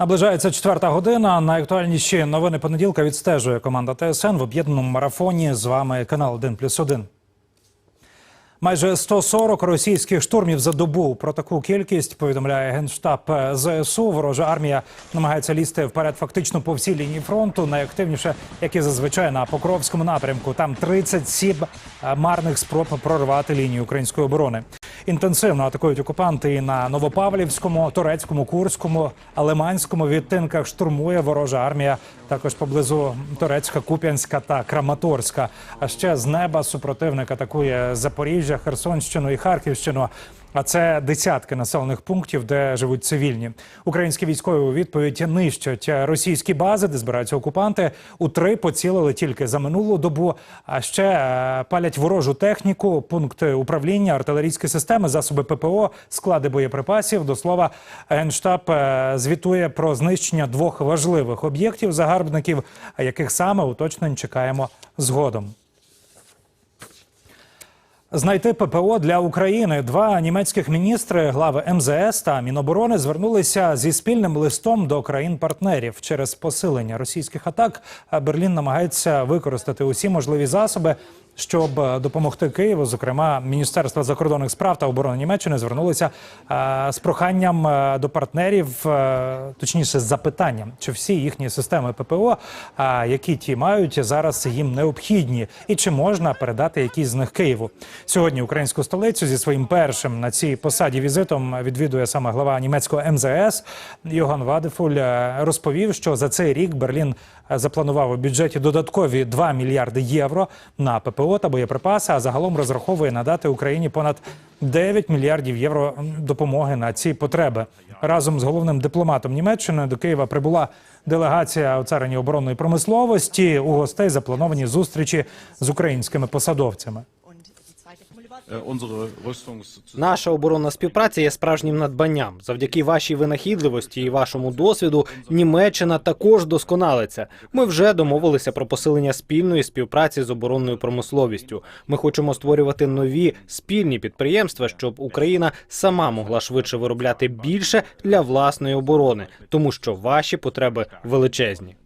Наближається четверта година. Найактуальніші новини понеділка відстежує команда ТСН в об'єднаному марафоні. З вами канал 1 плюс 1. Майже 140 російських штурмів за добу. Про таку кількість повідомляє генштаб ЗСУ. Ворожа армія намагається лізти вперед фактично по всій лінії фронту. Найактивніше, як і зазвичай, на Покровському напрямку. Там 37 марних спроб прорвати лінію української оборони. Інтенсивно атакують окупанти і на Новопавлівському, Турецькому, Курському, Лиманському відтинках штурмує ворожа армія. Також поблизу Турецька, Куп'янська та Краматорська. А ще з неба супротивник атакує Запоріжжя, Херсонщину і Харківщину. А це десятки населених пунктів, де живуть цивільні. Українські військові у відповідь нищать російські бази, де збираються окупанти. У три поцілили тільки за минулу добу. А ще е, палять ворожу техніку, пункти управління, артилерійські системи, засоби ППО, склади боєприпасів. До слова, генштаб е, звітує про знищення двох важливих об'єктів загарбників, яких саме уточнень чекаємо згодом. Знайти ППО для України. Два німецьких міністри, глави МЗС та Міноборони звернулися зі спільним листом до країн-партнерів через посилення російських атак. Берлін намагається використати усі можливі засоби, щоб допомогти Києву. Зокрема, Міністерство закордонних справ та оборони Німеччини звернулися е, з проханням е, до партнерів, е, точніше з запитанням, чи всі їхні системи ППО, е, які ті мають зараз їм необхідні, і чи можна передати якісь з них Києву. Сьогодні українську столицю зі своїм першим на цій посаді візитом відвідує саме глава німецького МЗС Йоган Вадефуль. е, Розповів, що за цей рік Берлін е, запланував у бюджеті додаткові 2 мільярди євро на ППО та боєприпаси. А загалом розраховує надати Україні понад 9 мільярдів євро допомоги на ці потреби. Разом з головним дипломатом Німеччини до Києва прибула делегація у оборонної промисловості. У гостей заплановані зустрічі з українськими посадовцями. Äh, Наша оборонна співпраця є справжнім надбанням. Завдяки вашій винахідливості і вашому досвіду Німеччина також досконалиться. Ми вже домовилися про посилення спільної співпраці з оборонною промисловістю. Ми хочемо створювати нові спільні підприємства, щоб Україна сама могла швидше виробляти більше для власної оборони, тому що ваші потреби величезні.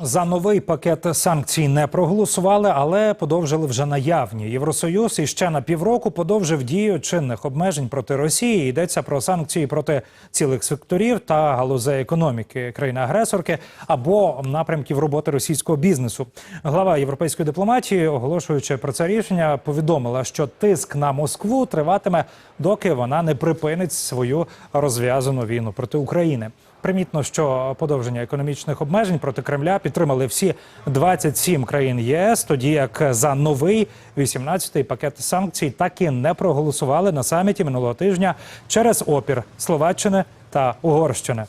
За новий пакет санкцій не проголосували, але подовжили вже наявні. Євросоюз іще на півроку подовжив дію чинних обмежень проти Росії. Йдеться про санкції проти цілих секторів та галузей економіки країни-агресорки або напрямків роботи російського бізнесу. Глава європейської дипломатії, оголошуючи про це рішення, повідомила, що тиск на Москву триватиме, доки вона не припинить свою розв'язану війну проти України. Примітно, що подовження економічних обмежень проти Кремля підтримали всі 27 країн ЄС, тоді як за новий 18-й пакет санкцій так і не проголосували на саміті минулого тижня через опір Словаччини та Угорщини.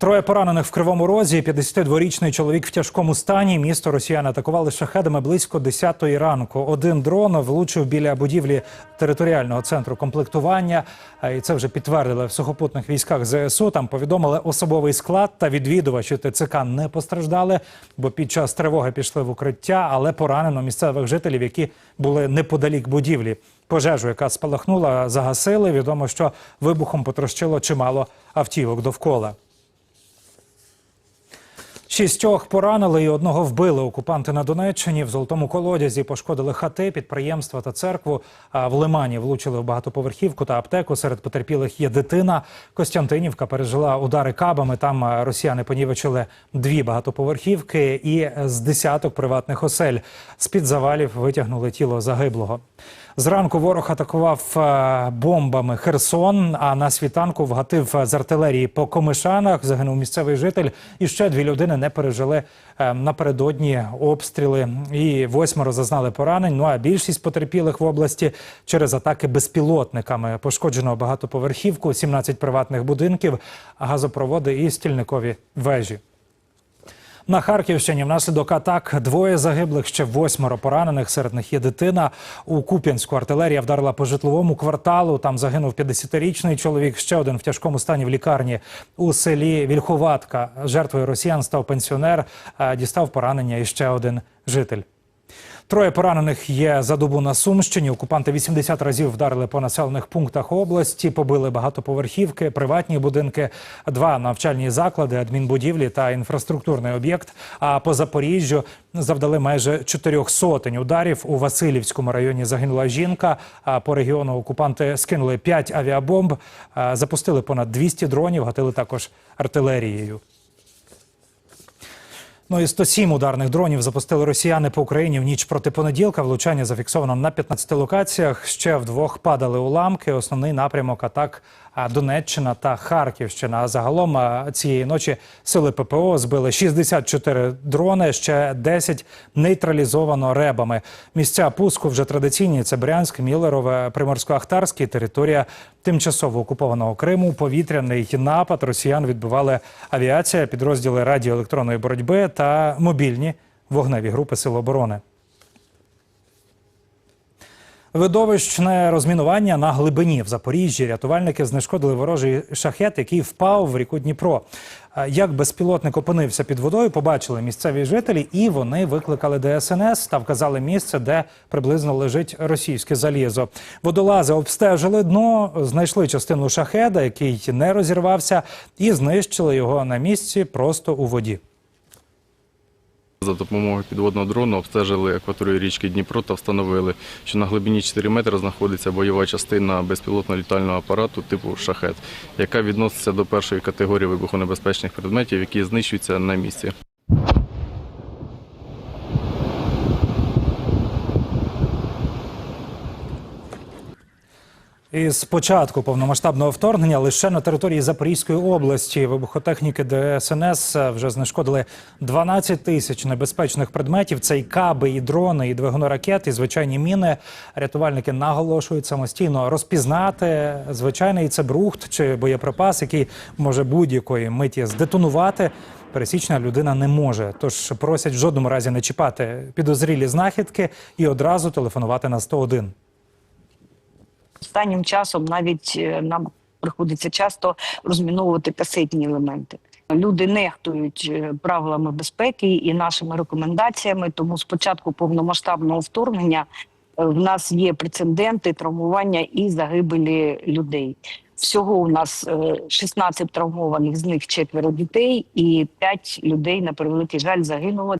Троє поранених в кривому розі. 52-річний чоловік в тяжкому стані. Місто росіяни атакували шахедами близько 10-ї ранку. Один дрон влучив біля будівлі територіального центру комплектування. І це вже підтвердили в сухопутних військах ЗСУ. Там повідомили особовий склад та відвідувачі ТЦК не постраждали, бо під час тривоги пішли в укриття, але поранено місцевих жителів, які були неподалік будівлі. Пожежу, яка спалахнула, загасили. Відомо, що вибухом потрощило чимало автівок довкола. Шістьох поранили і одного вбили окупанти на Донеччині. В золотому колодязі пошкодили хати, підприємства та церкву. А в Лимані влучили в багатоповерхівку та аптеку. Серед потерпілих є дитина. Костянтинівка пережила удари кабами. Там росіяни понівечили дві багатоповерхівки і з десяток приватних осель. З під завалів витягнули тіло загиблого. Зранку ворог атакував е, бомбами Херсон, а на світанку вгатив з артилерії по комишанах. Загинув місцевий житель. І ще дві людини не пережили е, напередодні обстріли. І восьмеро зазнали поранень. Ну а більшість потерпілих в області через атаки безпілотниками. Пошкоджено багатоповерхівку, 17 приватних будинків, газопроводи і стільникові вежі. На Харківщині внаслідок атак двоє загиблих, ще восьмеро поранених. Серед них є дитина. У Куп'янську артилерія вдарила по житловому кварталу. Там загинув 50-річний чоловік. Ще один в тяжкому стані в лікарні у селі Вільховатка. Жертвою росіян став пенсіонер. а Дістав поранення і ще один житель. Троє поранених є за добу на Сумщині. Окупанти 80 разів вдарили по населених пунктах області, побили багатоповерхівки, приватні будинки, два навчальні заклади, адмінбудівлі та інфраструктурний об'єкт. А по Запоріжжю завдали майже чотирьох сотень ударів. У Васильівському районі загинула жінка. А по регіону окупанти скинули 5 авіабомб, запустили понад 200 дронів, гатили також артилерією. Ну і 107 ударних дронів запустили росіяни по Україні в ніч проти понеділка. Влучання зафіксовано на 15 локаціях. Ще вдвох падали уламки. Основний напрямок атак Донеччина та Харківщина. А загалом цієї ночі сили ППО збили 64 дрони, ще 10 нейтралізовано ребами. Місця пуску вже традиційні. Це Брянськ, Мілерове, Приморсько-Ахтарський, територія тимчасово окупованого Криму. Повітряний напад росіян відбивали авіація, підрозділи радіоелектронної боротьби та мобільні вогневі групи Сил оборони. Видовищне розмінування на глибині в Запоріжжі. Рятувальники знешкодили ворожий шахет, який впав в ріку Дніпро. Як безпілотник опинився під водою, побачили місцеві жителі, і вони викликали ДСНС та вказали місце, де приблизно лежить російське залізо. Водолази обстежили дно, знайшли частину шахеда, який не розірвався, і знищили його на місці просто у воді. За допомогою підводного дрону обстежили акваторію річки Дніпро та встановили, що на глибині 4 метри знаходиться бойова частина безпілотного літального апарату типу шахет, яка відноситься до першої категорії вибухонебезпечних предметів, які знищуються на місці. Із початку повномасштабного вторгнення лише на території Запорізької області вибухотехніки ДСНС вже знешкодили 12 тисяч небезпечних предметів. Це і каби, і дрони, і двигуни і звичайні міни. Рятувальники наголошують самостійно розпізнати звичайний це брухт чи боєприпас, який може будь-якої миті здетонувати. Пересічна людина не може, тож просять в жодному разі не чіпати підозрілі знахідки і одразу телефонувати на 101. Останнім часом навіть е, нам приходиться часто розміновувати касетні елементи. Люди нехтують е, правилами безпеки і нашими рекомендаціями. Тому з початку повномасштабного вторгнення е, в нас є прецеденти травмування і загибелі людей. Всього у нас е, 16 травмованих, з них четверо дітей, і 5 людей на превеликий жаль загинуло.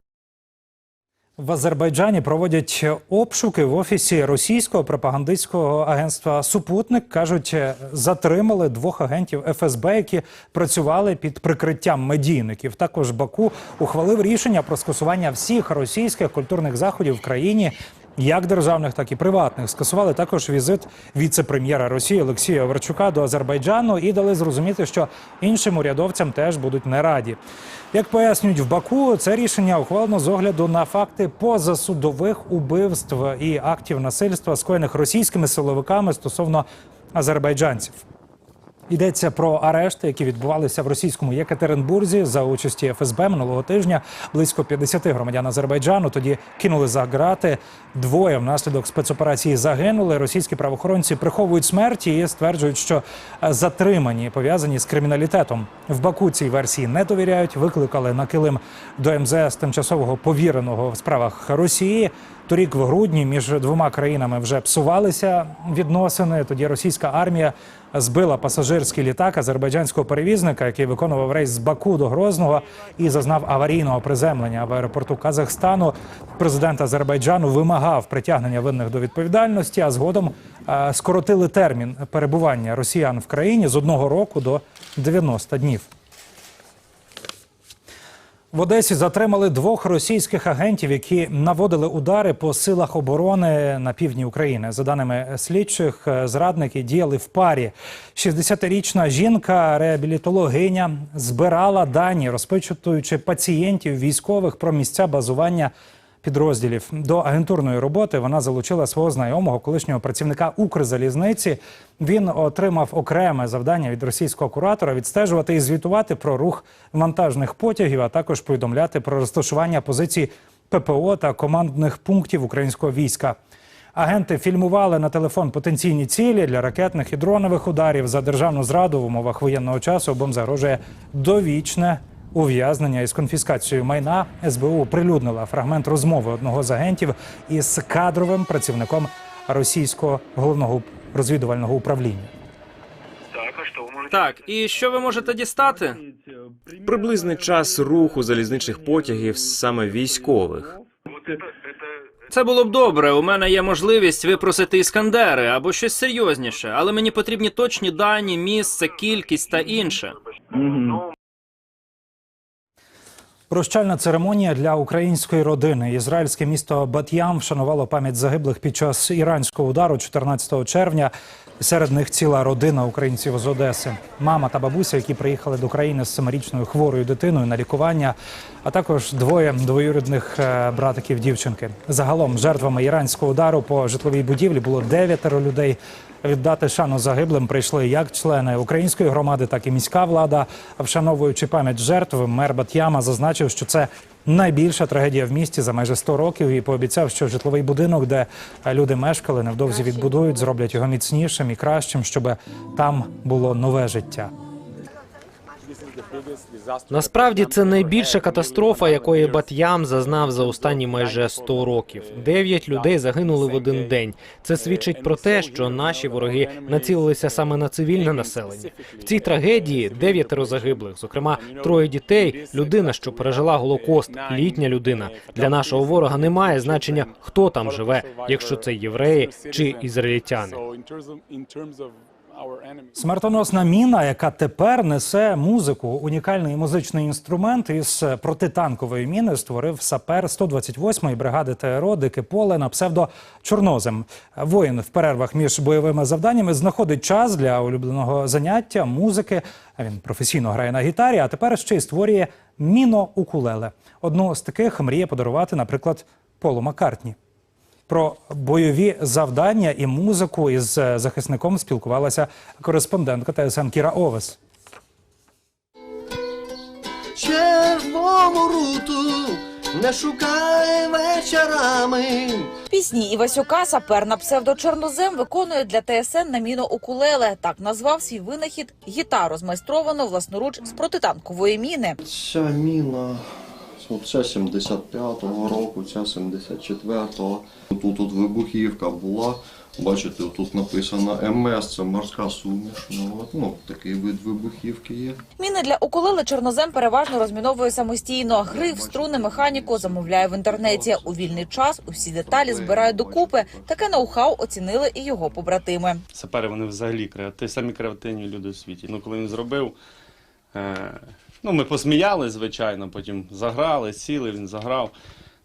В Азербайджані проводять обшуки в офісі російського пропагандистського агентства Супутник. кажуть, затримали двох агентів ФСБ, які працювали під прикриттям медійників. Також Баку ухвалив рішення про скасування всіх російських культурних заходів в країні. Як державних, так і приватних скасували також візит віце-прем'єра Росії Олексія Оверчука до Азербайджану і дали зрозуміти, що іншим урядовцям теж будуть не раді. Як пояснюють в Баку, це рішення ухвалено з огляду на факти позасудових убивств і актів насильства, скоєних російськими силовиками стосовно азербайджанців. Йдеться про арешти, які відбувалися в російському Єкатеринбурзі за участі ФСБ минулого тижня. Близько 50 громадян Азербайджану тоді кинули за грати. Двоє внаслідок спецоперації загинули. Російські правоохоронці приховують смерті і стверджують, що затримані пов'язані з криміналітетом. В Баку цій версії не довіряють. Викликали на килим до МЗС тимчасового повіреного в справах Росії. Торік в грудні між двома країнами вже псувалися відносини. Тоді російська армія збила пасажирський літак азербайджанського перевізника, який виконував рейс з Баку до Грозного і зазнав аварійного приземлення в аеропорту Казахстану. Президент Азербайджану вимагав притягнення винних до відповідальності, а згодом е, скоротили термін перебування росіян в країні з одного року до 90 днів. В Одесі затримали двох російських агентів, які наводили удари по силах оборони на півдні України. За даними слідчих, е, зрадники діяли в парі. 60-річна жінка, реабілітологиня, збирала дані, розпичуючи пацієнтів військових про місця базування підрозділів. До агентурної роботи вона залучила свого знайомого колишнього працівника Укрзалізниці. Він отримав окреме завдання від російського куратора відстежувати і звітувати про рух вантажних потягів, а також повідомляти про розташування позицій ППО та командних пунктів українського війська. Агенти фільмували на телефон потенційні цілі для ракетних і дронових ударів за державну зраду в умовах воєнного часу. Обом загрожує довічне ув'язнення із конфіскацією майна. СБУ прилюднила фрагмент розмови одного з агентів із кадровим працівником російського головного розвідувального управління. Так, і що ви можете дістати? Приблизний час руху залізничних потягів саме військових. Це було б добре. У мене є можливість випросити іскандери або щось серйозніше, але мені потрібні точні дані, місце, кількість та інше. Прощальна церемонія для української родини. Ізраїльське місто Бат'ям вшанувало пам'ять загиблих під час іранського удару 14 червня. Серед них ціла родина українців з Одеси. Мама та бабуся, які приїхали до країни з семирічною хворою дитиною на лікування, а також двоє двоюрідних е, братиків дівчинки. Загалом жертвами іранського удару по житловій будівлі було дев'ятеро людей. Віддати шану загиблим прийшли як члени української громади, так і міська влада. Вшановуючи пам'ять жертв, мер Бат'яма зазначив, що це найбільша трагедія в місті за майже 100 років, і пообіцяв, що житловий будинок, де люди мешкали, невдовзі відбудують, зроблять його міцнішим і кращим, щоб там було нове життя. Насправді це найбільша катастрофа, якої Бат'ям зазнав за останні майже 100 років. Дев'ять людей загинули в один день. Це свідчить про те, що наші вороги націлилися саме на цивільне населення. В цій трагедії дев'ятеро загиблих, зокрема троє дітей, людина, що пережила голокост, літня людина. Для нашого ворога немає значення, хто там живе, якщо це євреї чи ізраїльтяни. Смертоносна міна, яка тепер несе музику, унікальний музичний інструмент із протитанкової міни створив сапер 128-ї бригади ТРО Дике поле на псевдо Чорнозем. Воїн в перервах між бойовими завданнями знаходить час для улюбленого заняття музики. Він професійно грає на гітарі, а тепер ще й створює міно-укулеле. Одну з таких мріє подарувати, наприклад, Полу Маккартні. Про бойові завдання і музику із е, захисником спілкувалася кореспондентка ТСН Кіра Овес. червому руту не шукай вечорами. Пісні Івасюка сапер на псевдочорнозем виконує для ТСН на міно укулеле. Так назвав свій винахід гітару, змайстровану власноруч з протитанкової міни. Ця міна, оце 75-го року, ця 74-го. Тут тут вибухівка була. Бачите, тут написано МС, це морська суміш. Ну, от, ну, такий вид вибухівки є. Міни для укулеле чорнозем переважно розміновує самостійно. Гриф, струни, механіку замовляє в інтернеті. У вільний час усі деталі збирає докупи. Таке ноу-хау оцінили і його побратими. Сапери вони взагалі креативні, самі креативні люди у світі. Ну, коли він зробив, ну, ми посміялись, звичайно, потім заграли, сіли, він заграв.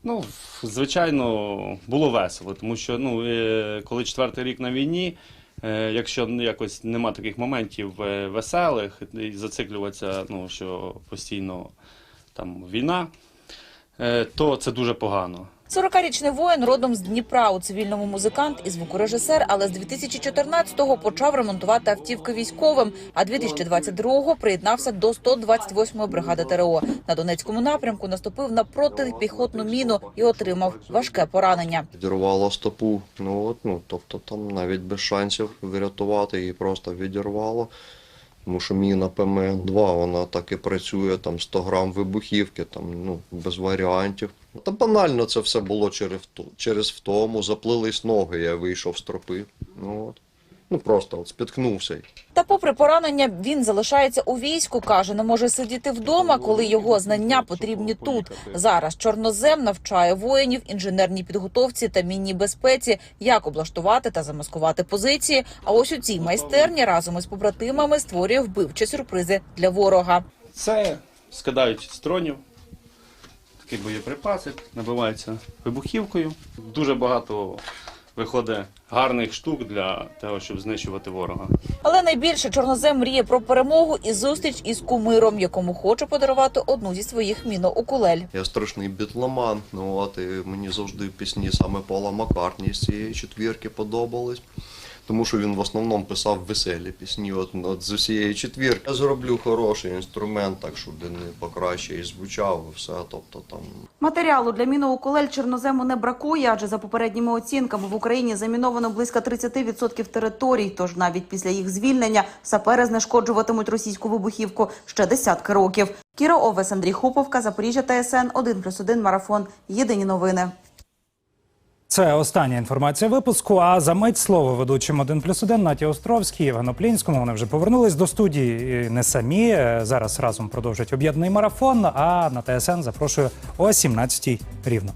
Ну, звичайно, було весело, тому що ну, е, коли четвертий рік на війні, е, якщо якось нема таких моментів е, веселих, і зациклюватися, ну, що постійно там війна, е, то це дуже погано. 40-річний воїн родом з Дніпра у цивільному музикант і звукорежисер, але з 2014-го почав ремонтувати автівки військовим. А 2022-го приєднався до 128-ї бригади ТРО. На Донецькому напрямку наступив на протипіхотну міну і отримав важке поранення. Відірвало стопу. Ну, от, ну, тобто там навіть без шансів врятувати її просто відірвало. Тому що міна ПМН-2, вона так і працює, там 100 грам вибухівки, там, ну, без варіантів. Та банально це все було через, втому, заплились ноги, я вийшов з тропи. Ну, от. Ну просто от, спіткнувся. Та, попри поранення, він залишається у війську. каже, не може сидіти вдома, коли його знання потрібні тут. Зараз чорнозем навчає воїнів інженерній підготовці та мінній безпеці, як облаштувати та замаскувати позиції. А ось у цій майстерні разом із побратимами створює вбивчі сюрпризи для ворога. Це скидають з дронів, такий боєприпасик, набивається вибухівкою. Дуже багато виходить гарних штук для того, щоб знищувати ворога. Але найбільше чорнозем мріє про перемогу і зустріч із кумиром, якому хоче подарувати одну зі своїх міноукулель. Я страшний бітломан, ну от і мені завжди пісні саме Пола Маккартні з цієї четвірки подобались. Тому що він в основному писав веселі пісні. От, от з усієї четвірки. Я зроблю хороший інструмент, так щоб і покраще і звучав, і все. Тобто там Матеріалу для міноукулель чорнозему не бракує, адже за попередніми оцінками в Україні заміновано близько 30% територій. Тож навіть після їх звільнення сапери знешкоджуватимуть російську вибухівку ще десятки років. Кіра Овес, Андрій Хуповка, Запоріжжя ТСН 1+,1 Марафон. Єдині новини. Це остання інформація випуску. А за мить слово ведучим 1 плюс 1 Наті Островській, Євгену Оплінському. Вони вже повернулись до студії. Не самі Е, зараз разом продовжать об'єднаний марафон. А на ТСН запрошую о 17 рівно.